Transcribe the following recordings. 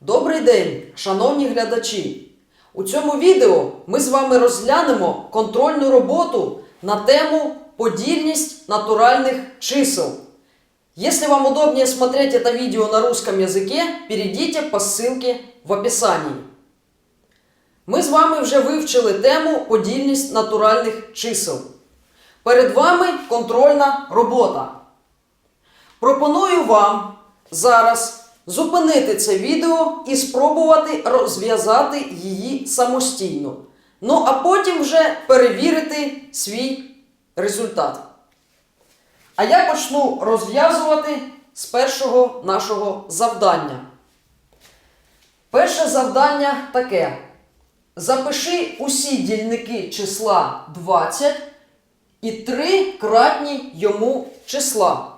Добрий день, шановні глядачі! У цьому відео ми з вами розглянемо контрольну роботу на тему подільність натуральных чисел. Если вам удобнее смотреть это видео на русском языке, перейдите по ссылке в описании. Ми з вами вже вивчили тему подільність натуральних чисел. Перед вами контрольна робота. Пропоную вам зараз зупинити це відео і спробувати розв'язати її самостійно. Ну а потім вже перевірити свій результат. А я почну розв'язувати з першого нашого завдання. Перше завдання таке. Запиши усі дільники числа 20 і 3 кратні йому числа.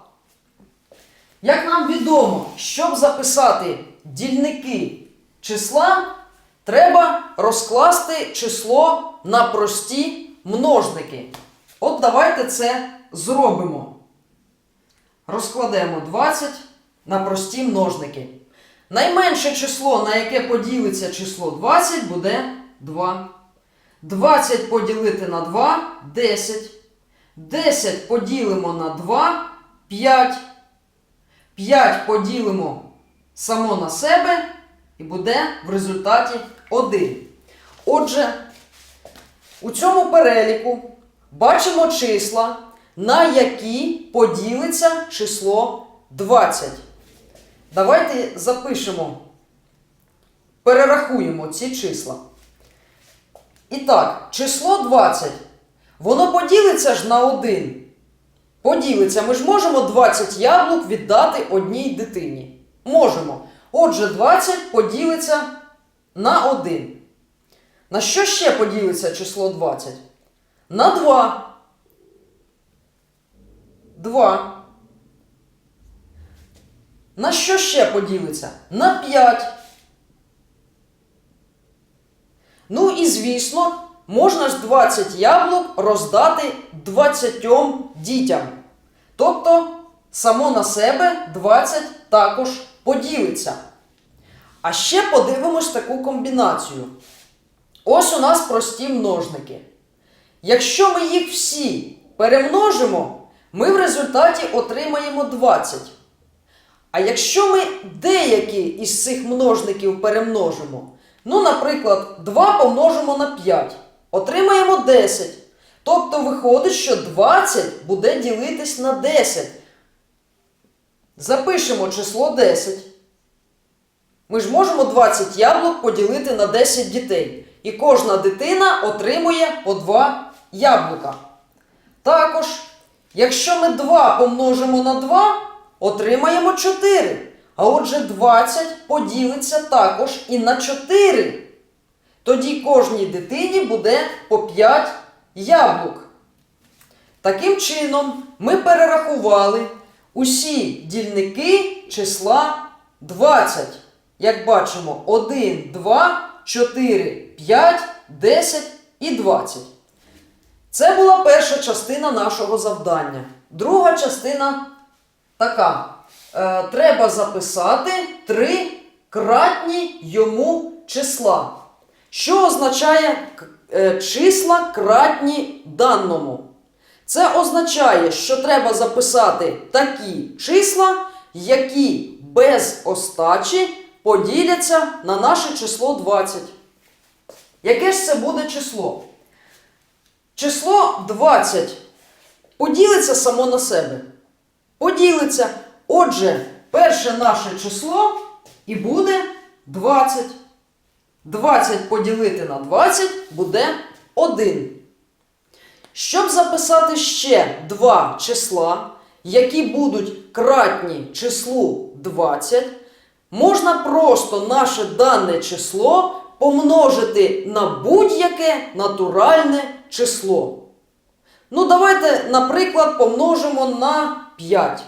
Як нам відомо, щоб записати дільники числа, треба розкласти число на прості множники. От давайте це зробимо. Розкладемо 20 на прості множники. Найменше число, на яке поділиться число 20, буде 2. 20 поділити на 2 10. 10 поділимо на 2 5. 5 поділимо само на себе і буде в результаті 1. Отже, у цьому переліку бачимо числа, на які поділиться число 20. Давайте запишемо, перерахуємо ці числа. І так, число 20. Воно поділиться ж на 1. Поділиться. Ми ж можемо 20 яблук віддати одній дитині. Можемо. Отже, 20 поділиться на 1. На що ще поділиться число 20? На 2. 2. На що ще поділиться? На 5. Ну і звісно, можна ж 20 яблук роздати 20 дітям. Тобто, само на себе 20 також поділиться. А ще подивимось таку комбінацію. Ось у нас прості множники. Якщо ми їх всі перемножимо, ми в результаті отримаємо 20. А якщо ми деякі із цих множників перемножимо, ну, наприклад, 2 помножимо на 5, отримаємо 10. Тобто виходить, що 20 буде ділитись на 10. Запишемо число 10. Ми ж можемо 20 яблук поділити на 10 дітей. І кожна дитина отримує по 2 яблука. Також, якщо ми 2 помножимо на 2, отримаємо 4. А отже, 20 поділиться також і на 4. Тоді кожній дитині буде по 5 яблук. Таким чином, ми перерахували усі дільники числа 20. Як бачимо, 1, 2, 4, 5, 10 і 20. Це була перша частина нашого завдання. Друга частина така. Е, треба записати три кратні йому числа. Що означає е, числа кратні даному? Це означає, що треба записати такі числа, які без остачі поділяться на наше число 20. Яке ж це буде число? Число 20 поділиться само на себе. Поділиться. Отже, перше наше число і буде 20. 20 поділити на 20 буде 1. Щоб записати ще два числа, які будуть кратні числу 20, можна просто наше дане число помножити на будь-яке натуральне число. Ну, давайте, наприклад, помножимо на 5.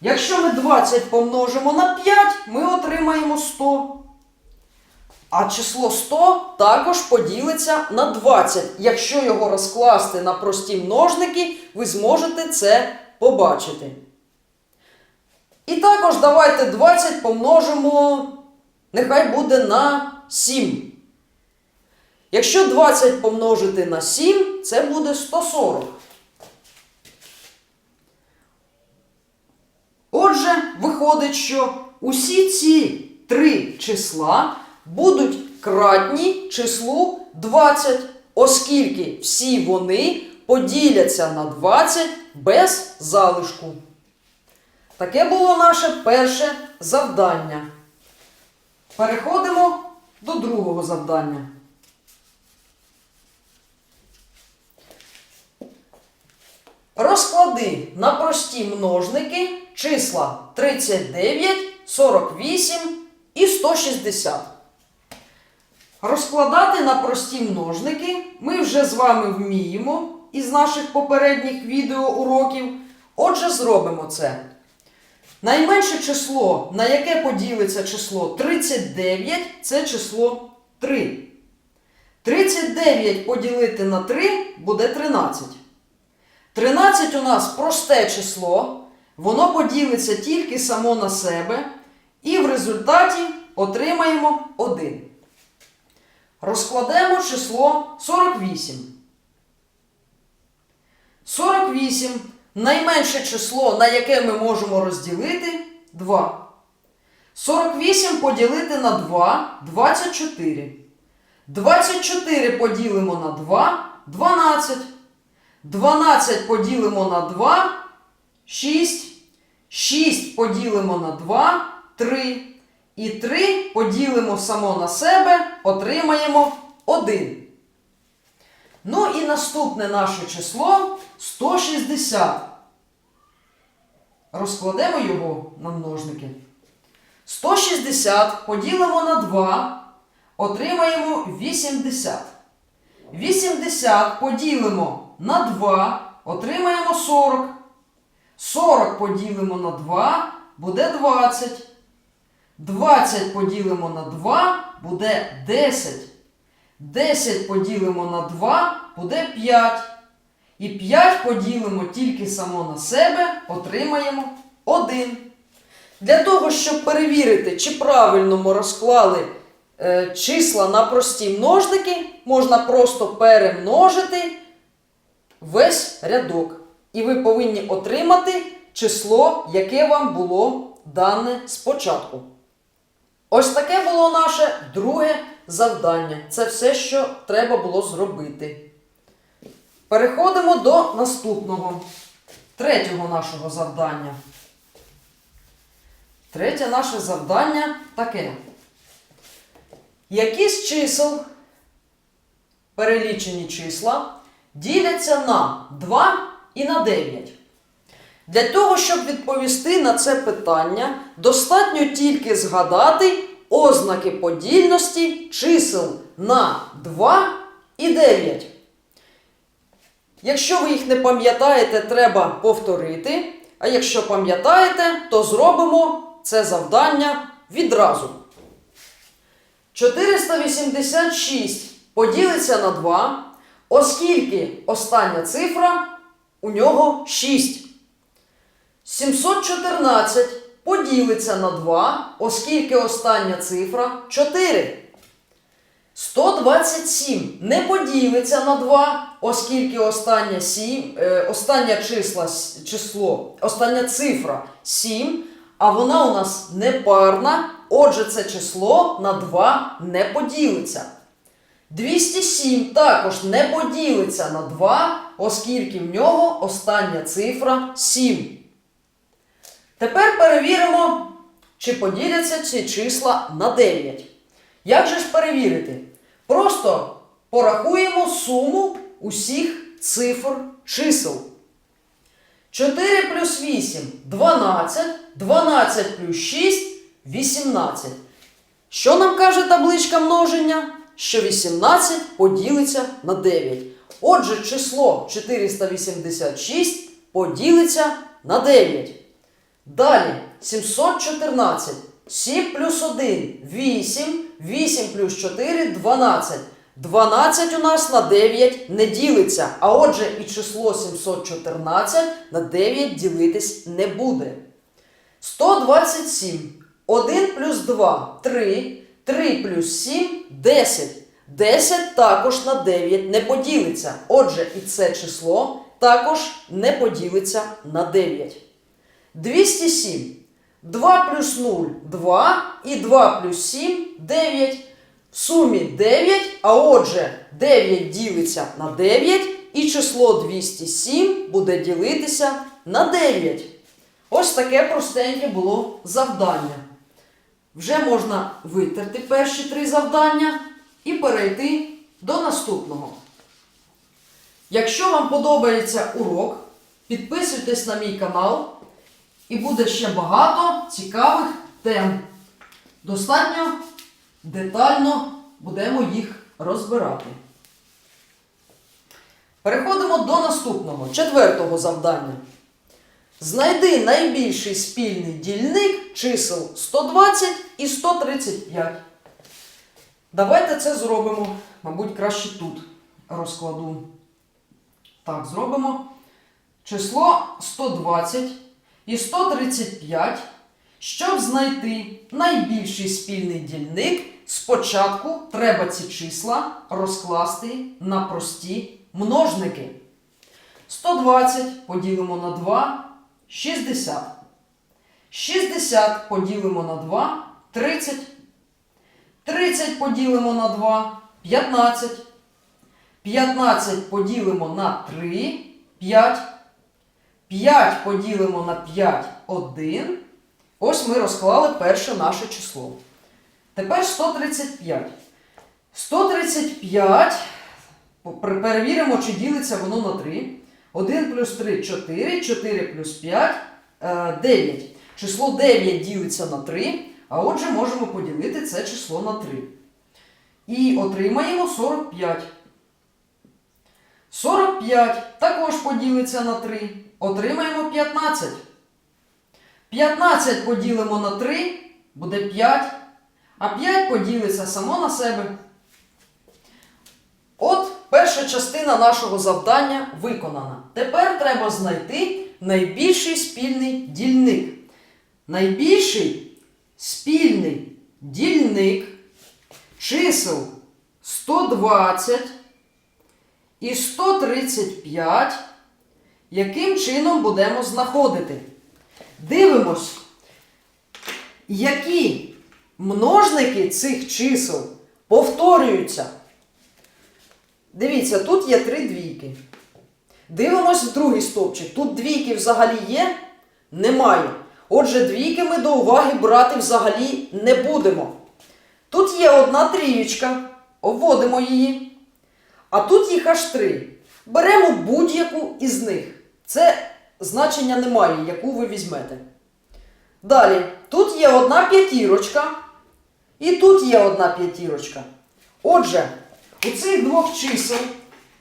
Якщо ми 20 помножимо на 5, ми отримаємо 100. А число 100 також поділиться на 20. Якщо його розкласти на прості множники, ви зможете це побачити. І також давайте 20 помножимо нехай буде на 7. Якщо 20 помножити на 7, це буде 140. Отже, виходить, що усі ці три числа будуть кратні числу 20, оскільки всі вони поділяться на 20 без залишку. Таке було наше перше завдання. Переходимо до другого завдання. Розклади на прості множники числа 39, 48 і 160. Розкладати на прості множники ми вже з вами вміємо із наших попередніх відеоуроків. Отже, зробимо це. Найменше число, на яке поділиться число 39, це число 3. 39 поділити на 3 буде 13. 13 у нас просте число, воно поділиться тільки само на себе, і в результаті отримаємо 1. Розкладемо число 48. 48 найменше число, на яке ми можемо розділити 2. 48 поділити на 2 24. 24 поділимо на 2 12. 12 поділимо на 2 6. 6 поділимо на 2 3. І 3 поділимо само на себе, отримаємо 1. Ну і наступне наше число 160. Розкладемо його на множники. 160 поділимо на 2, отримаємо 80. 80 поділимо на 2, отримаємо 40. 40 поділимо на 2, буде 20. 20 поділимо на 2, буде 10. 10 поділимо на 2, буде 5. І 5 поділимо тільки само на себе, отримаємо 1. Для того, щоб перевірити, чи правильно ми розклали е, числа на прості множники, можна просто перемножити весь рядок. І ви повинні отримати число, яке вам було дане спочатку. Ось таке було наше друге завдання. Це все, що треба було зробити. Переходимо до наступного, третього нашого завдання. Третє наше завдання таке. Які з чисел, перелічені числа, діляться на 2 і на 9? Для того, щоб відповісти на це питання, достатньо тільки згадати ознаки подільності чисел на 2 і 9. Якщо ви їх не пам'ятаєте, треба повторити. А якщо пам'ятаєте, то зробимо це завдання відразу. 486 поділиться на 2, оскільки остання цифра у нього 6. 714 поділиться на 2, оскільки остання цифра 4. 127 не поділиться на 2, оскільки остання, 7, е, остання числа, число, остання цифра 7, а вона у нас непарна, отже, це число на 2 не поділиться. 207 також не поділиться на 2, оскільки в нього остання цифра 7. Тепер перевіримо, чи поділяться ці числа на 9. Як же ж перевірити? Просто порахуємо суму усіх цифр чисел. 4 плюс 8 12, 12 плюс 6 18. Що нам каже табличка множення? Що 18 поділиться на 9. Отже, число 486 поділиться на 9. Далі 714. 7 плюс 1 8, 8 плюс 4 12. 12 у нас на 9 не ділиться, а отже і число 714 на 9 ділитись не буде. 127. 1 плюс 2 3, 3 плюс 7 10. 10 також на 9 не поділиться. Отже, і це число також не поділиться на 9. 207. 2 плюс 0 2 і 2 плюс 7 9. В сумі 9, а отже 9 ділиться на 9, і число 207 буде ділитися на 9. Ось таке простеньке було завдання. Вже можна витерти перші три завдання і перейти до наступного. Якщо вам подобається урок, підписуйтесь на мій канал і буде ще багато цікавих тем. Достатньо детально будемо їх розбирати. Переходимо до наступного, четвертого завдання. Знайди найбільший спільний дільник чисел 120 і 135. Давайте це зробимо. Мабуть, краще тут розкладу. Так, зробимо. Число 120 і 135. Щоб знайти найбільший спільний дільник, спочатку треба ці числа розкласти на прості множники. 120 поділимо на 2 60. 60 поділимо на 2 30. 30 поділимо на 2 15. 15 поділимо на 3 5. 5 поділимо на 5 1. Ось ми розклали перше наше число. Тепер 135. 135. Перевіримо, чи ділиться воно на 3. 1 плюс 3 4, 4 плюс 5 е, 9. Число 9 ділиться на 3, а отже можемо поділити це число на 3. І отримаємо 45. 45 також поділиться на 3. Отримаємо 15. 15 поділимо на 3, буде 5. А 5 поділиться само на себе. От перша частина нашого завдання виконана. Тепер треба знайти найбільший спільний дільник. Найбільший спільний дільник чисел 120 і 135. Яким чином будемо знаходити? Дивимось, які множники цих чисел повторюються. Дивіться, тут є три двійки. Дивимось в другий стовпчик. Тут двійки взагалі є? Немає. Отже, двійки ми до уваги брати взагалі не будемо. Тут є одна трієчка, обводимо її. А тут їх аж три. Беремо будь-яку із них. Це значення немає, яку ви візьмете. Далі, тут є одна п'ятірочка. І тут є одна п'ятірочка. Отже, у цих двох чисел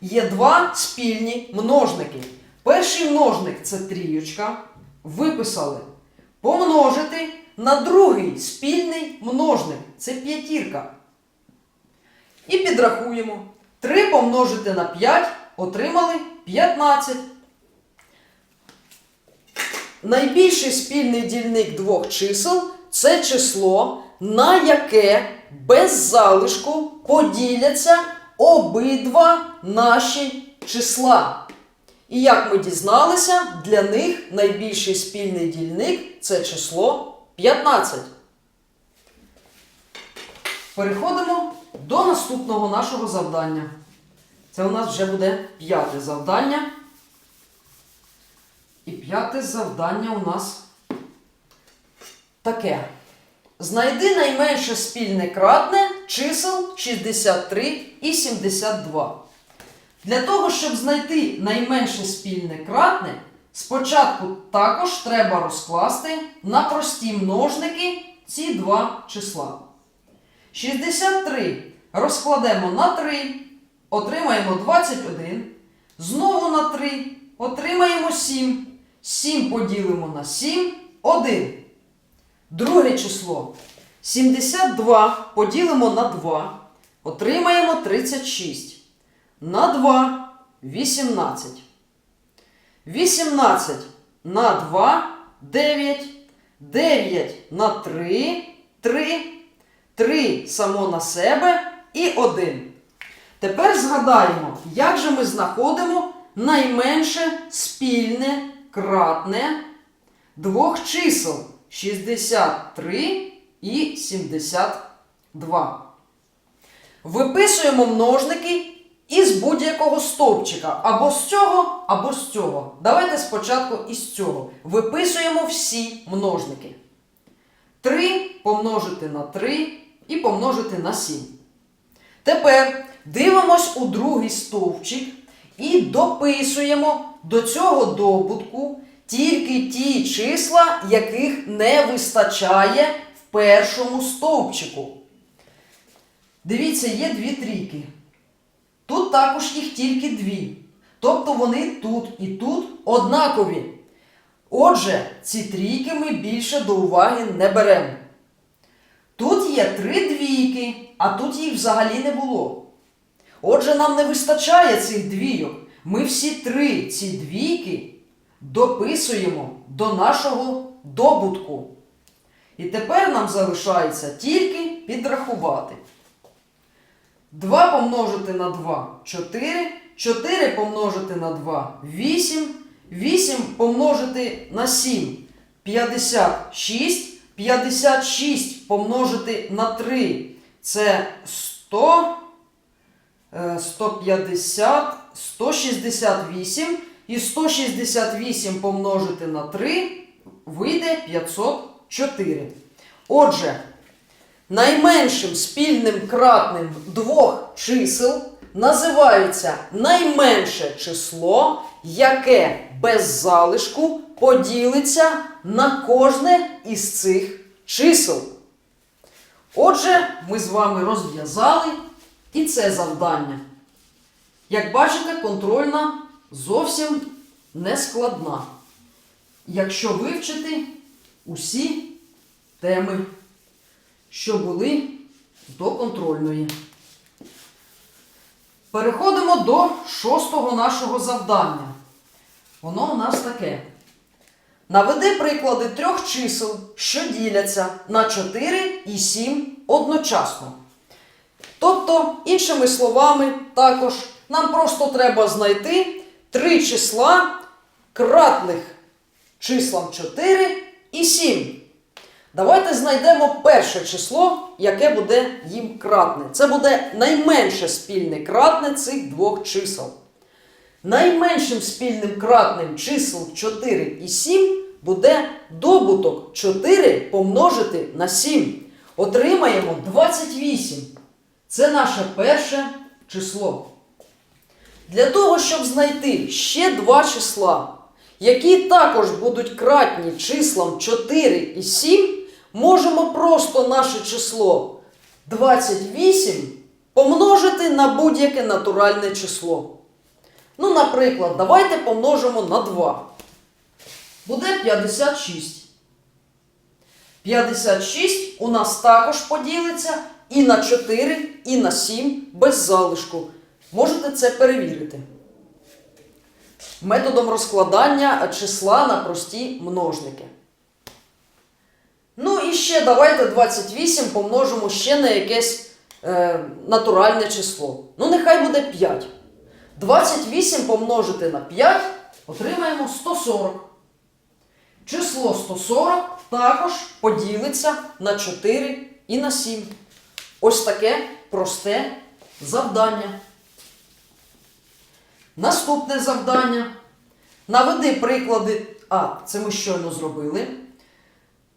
є два спільні множники. Перший множник це трієчка. Виписали. Помножити на другий спільний множник це п'ятірка. І підрахуємо. 3 помножити на 5 отримали 15. Найбільший спільний дільник двох чисел це число, на яке без залишку поділяться обидва наші числа. І як ми дізналися, для них найбільший спільний дільник це число 15. Переходимо до наступного нашого завдання. Це у нас вже буде п'яте завдання. І п'яте завдання у нас таке. Знайди найменше спільне кратне чисел 63 і 72. Для того, щоб знайти найменше спільне кратне, спочатку також треба розкласти на прості множники ці два числа. 63 розкладемо на 3, отримаємо 21. Знову на 3 отримаємо 7. 7 поділимо на 7 1. Друге число. 72 поділимо на 2. Отримаємо 36. На 2 18. 18 на 2 9. 9 на 3 3, 3 само на себе і 1. Тепер згадаємо, як же ми знаходимо найменше спільне кратне двох чисел 63 і 72. Виписуємо множники із будь-якого стовпчика. Або з цього, або з цього. Давайте спочатку із цього. Виписуємо всі множники. 3 помножити на 3 і помножити на 7. Тепер дивимось у другий стовпчик і дописуємо до цього добутку тільки ті числа, яких не вистачає в першому стовпчику. Дивіться, є дві трійки. Тут також їх тільки дві. Тобто вони тут і тут однакові. Отже, ці трійки ми більше до уваги не беремо. Тут є три двійки, а тут їх взагалі не було. Отже, нам не вистачає цих двійок. Ми всі три ці двійки дописуємо до нашого добутку. І тепер нам залишається тільки підрахувати. 2 помножити на 2 4, 4 помножити на 2 8, 8 помножити на 7 56, 56 помножити на 3 це 100, е, 150, 168 і 168 помножити на 3 вийде 504. Отже, Найменшим спільним кратним двох чисел називається найменше число, яке без залишку поділиться на кожне із цих чисел. Отже, ми з вами розв'язали і це завдання. Як бачите, контрольна зовсім не складна, якщо вивчити усі теми що були до контрольної. Переходимо до шостого нашого завдання. Воно у нас таке. Наведи приклади трьох чисел, що діляться на 4 і 7 одночасно. Тобто, іншими словами, також нам просто треба знайти три числа кратних числам 4 і 7. Давайте знайдемо перше число, яке буде їм кратне. Це буде найменше спільне кратне цих двох чисел. Найменшим спільним кратним чисел 4 і 7 буде добуток 4 помножити на 7. Отримаємо 28. Це наше перше число. Для того, щоб знайти ще два числа, які також будуть кратні числам 4 і 7, можемо просто наше число 28 помножити на будь-яке натуральне число. Ну, наприклад, давайте помножимо на 2. Буде 56. 56 у нас також поділиться і на 4, і на 7 без залишку. Можете це перевірити. Методом розкладання числа на прості множники. Ну і ще давайте 28 помножимо ще на якесь е, натуральне число. Ну, нехай буде 5. 28 помножити на 5 отримаємо 140. Число 140 також поділиться на 4 і на 7. Ось таке просте завдання. Наступне завдання. Наведи приклади. А, це ми щойно зробили.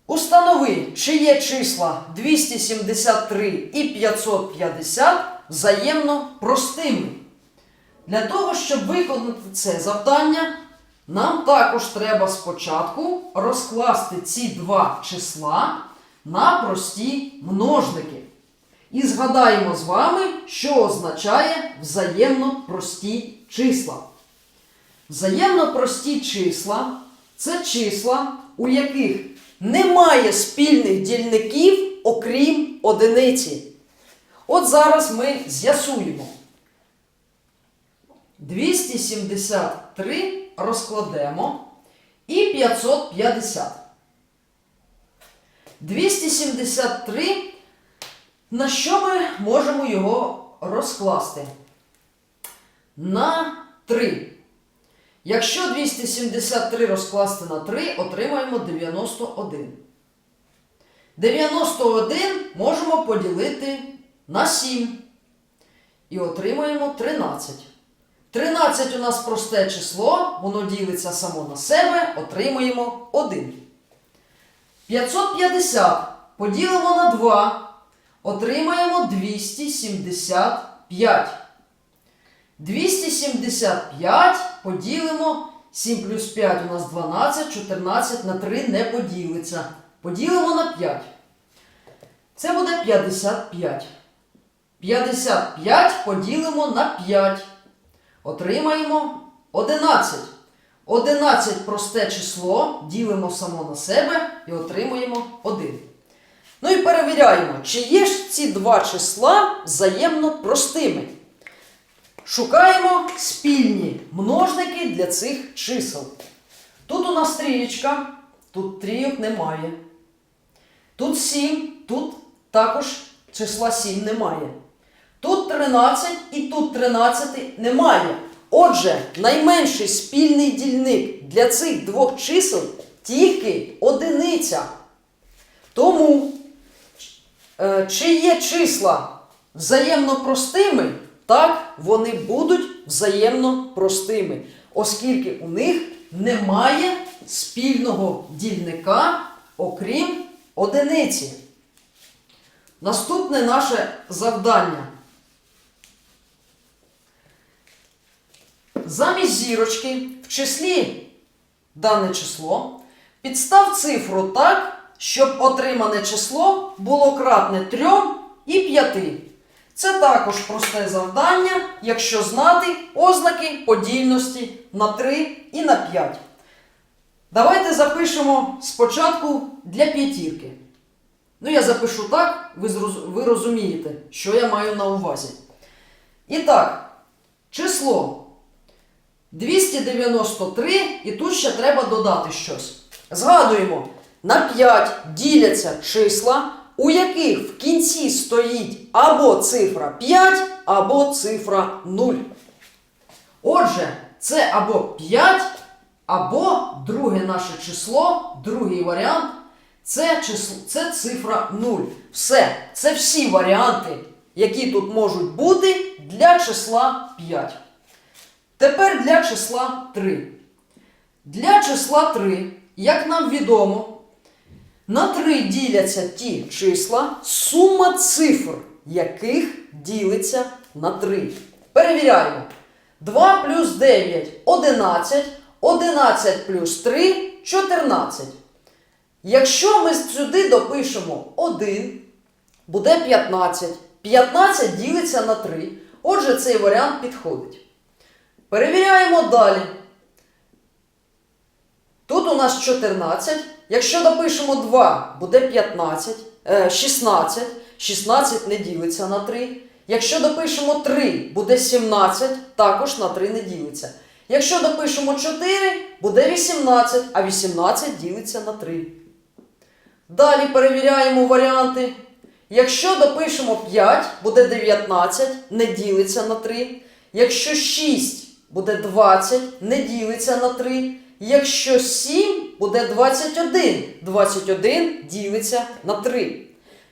Установи, чи є числа 273 і 550 взаємно простими. Для того, щоб виконати це завдання, нам також треба спочатку розкласти ці два числа на прості множники. І згадаємо з вами, що означає взаємно прості числа. Взаємно прості числа це числа, у яких немає спільних дільників, окрім одиниці. От зараз ми з'ясуємо. 273 розкладемо і 550. 273. На що ми можемо його розкласти? На 3. Якщо 273 розкласти на 3, отримаємо 91. 91 можемо поділити на 7. І отримаємо 13. 13 у нас просте число, воно ділиться само на себе, отримуємо 1. 550 поділимо на 2, отримаємо 275. 275 поділимо 7 плюс 5 у нас 12, 14 на 3 не поділиться. Поділимо на 5. Це буде 55. 55 поділимо на 5. Отримаємо 11. 11 просте число ділимо само на себе і отримуємо 1. Ну і перевіряємо, чи є ж ці два числа взаємно простими. Шукаємо спільні множники для цих чисел. Тут у нас трієчка, тут трійок немає. Тут 7, тут також числа 7 немає. Тут 13 і тут 13 немає. Отже, найменший спільний дільник для цих двох чисел тільки одиниця. Тому, чи є числа взаємно простими, так вони будуть взаємно простими, оскільки у них немає спільного дільника, окрім одиниці. Наступне наше завдання. Замість зірочки в числі дане число підстав цифру так, щоб отримане число було кратне 3 і 5. Це також просте завдання, якщо знати ознаки подільності на 3 і на 5. Давайте запишемо спочатку для п'ятірки. Ну, я запишу так, ви, розумієте, що я маю на увазі. І так, число 293, і тут ще треба додати щось. Згадуємо, на 5 діляться числа, у яких в кінці стоїть або цифра 5, або цифра 0. Отже, це або 5, або друге наше число, другий варіант це, число, це цифра 0. Все. Це всі варіанти, які тут можуть бути для числа 5. Тепер для числа 3. Для числа 3, як нам відомо, на 3 діляться ті числа, сума цифр, яких ділиться на 3. Перевіряємо. 2 плюс 9 11, 11 плюс 3 14. Якщо ми сюди допишемо 1, буде 15. 15 ділиться на 3. Отже, цей варіант підходить. Перевіряємо далі. Тут у нас 14. Якщо допишемо 2, буде 15, е, 16. 16 не ділиться на 3. Якщо допишемо 3, буде 17, також на 3 не ділиться. Якщо допишемо 4, буде 18, а 18 ділиться на 3. Далі перевіряємо варіанти. Якщо допишемо 5, буде 19, не ділиться на 3. Якщо 6 буде 20, не ділиться на 3. Якщо 7 буде 21, 21 ділиться на 3.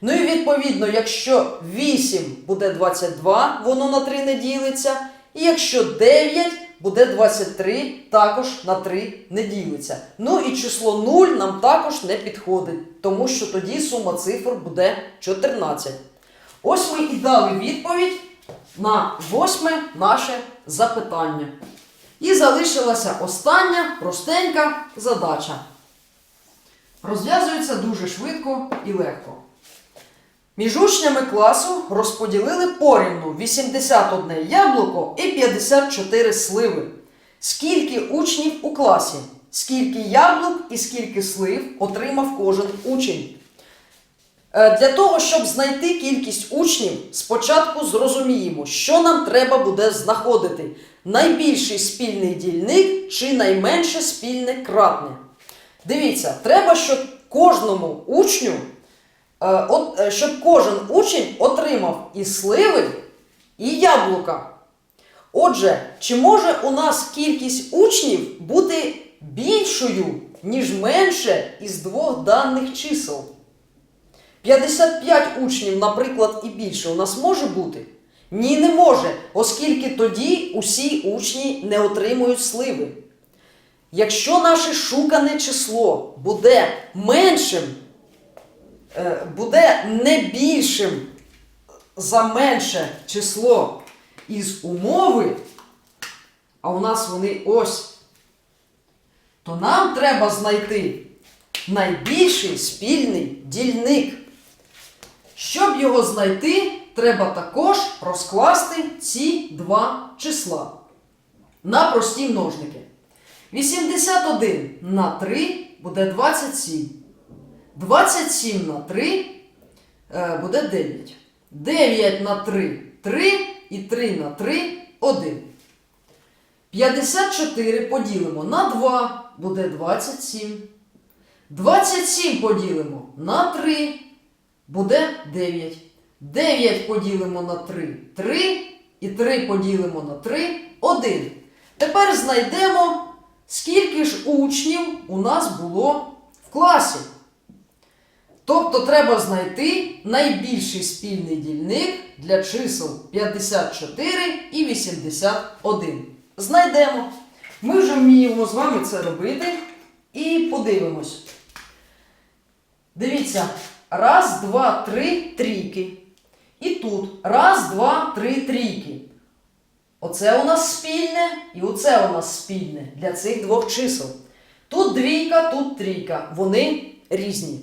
Ну і відповідно, якщо 8 буде 22, воно на 3 не ділиться. І якщо 9 буде 23, також на 3 не ділиться. Ну і число 0 нам також не підходить, тому що тоді сума цифр буде 14. Ось ми і дали відповідь на восьме наше запитання. І залишилася остання простенька задача. Розв'язується дуже швидко і легко. Між учнями класу розподілили порівну 81 яблуко і 54 сливи. Скільки учнів у класі? Скільки яблук і скільки слив отримав кожен учень? Е, Для того, щоб знайти кількість учнів, спочатку зрозуміємо, що нам треба буде знаходити: найбільший спільний дільник чи найменше спільне кратне. Дивіться, треба, щоб кожному учню е, е, щоб кожен учень отримав і сливи, і яблука. Отже, чи може у нас кількість учнів бути більшою, ніж менше із двох даних чисел? 55 учнів, наприклад, і більше у нас може бути? Ні, не може, оскільки тоді усі учні не отримують сливи. Якщо наше шукане число буде меншим, е, буде не більшим за менше число із умови, а у нас вони ось, то нам треба знайти найбільший спільний дільник. Щоб його знайти, треба також розкласти ці два числа на прості множники. 81 на 3 буде 27. 27 на 3 е, буде 9. 9 на 3 3 і 3 на 3 1. 54 поділимо на 2 буде 27. 27 поділимо на 3 буде 9. 9 поділимо на 3 3. І 3 поділимо на 3 1. Тепер знайдемо, скільки ж учнів у нас було в класі. Тобто треба знайти найбільший спільний дільник для чисел 54 і 81. Знайдемо. Ми вже вміємо з вами це робити. І подивимось. Дивіться. Раз, два, три трійки. І тут раз, два, три трійки. Оце у нас спільне і оце у нас спільне для цих двох чисел. Тут двійка, тут трійка. Вони різні.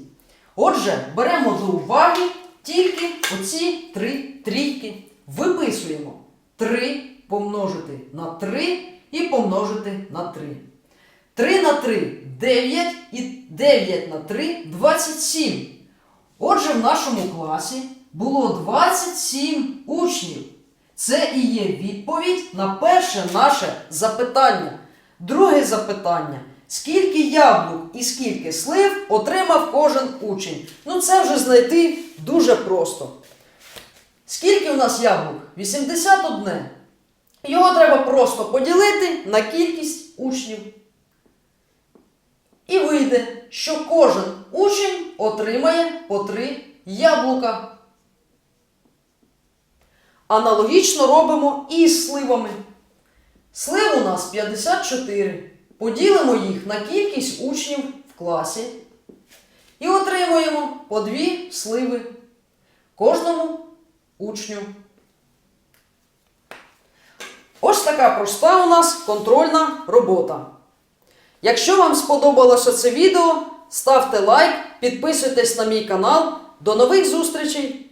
Отже, беремо до уваги тільки оці три трійки. Виписуємо 3 помножити на 3 і помножити на 3. 3 на 3 9 і 9 на 3 27. Отже, в нашому класі було 27 учнів. Це і є відповідь на перше наше запитання. Друге запитання. Скільки яблук і скільки слив отримав кожен учень? Ну, це вже знайти дуже просто. Скільки у нас яблук? 81. Його треба просто поділити на кількість учнів. І вийде, що кожен учень отримає по 3 яблука. Аналогічно робимо і з сливами. Слив у нас 54. Поділимо їх на кількість учнів в класі. І отримуємо по 2 сливи кожному учню. Ось така проста у нас контрольна робота. Якщо вам сподобалося це відео, ставте лайк, підписуйтесь на мій канал. До нових зустрічей!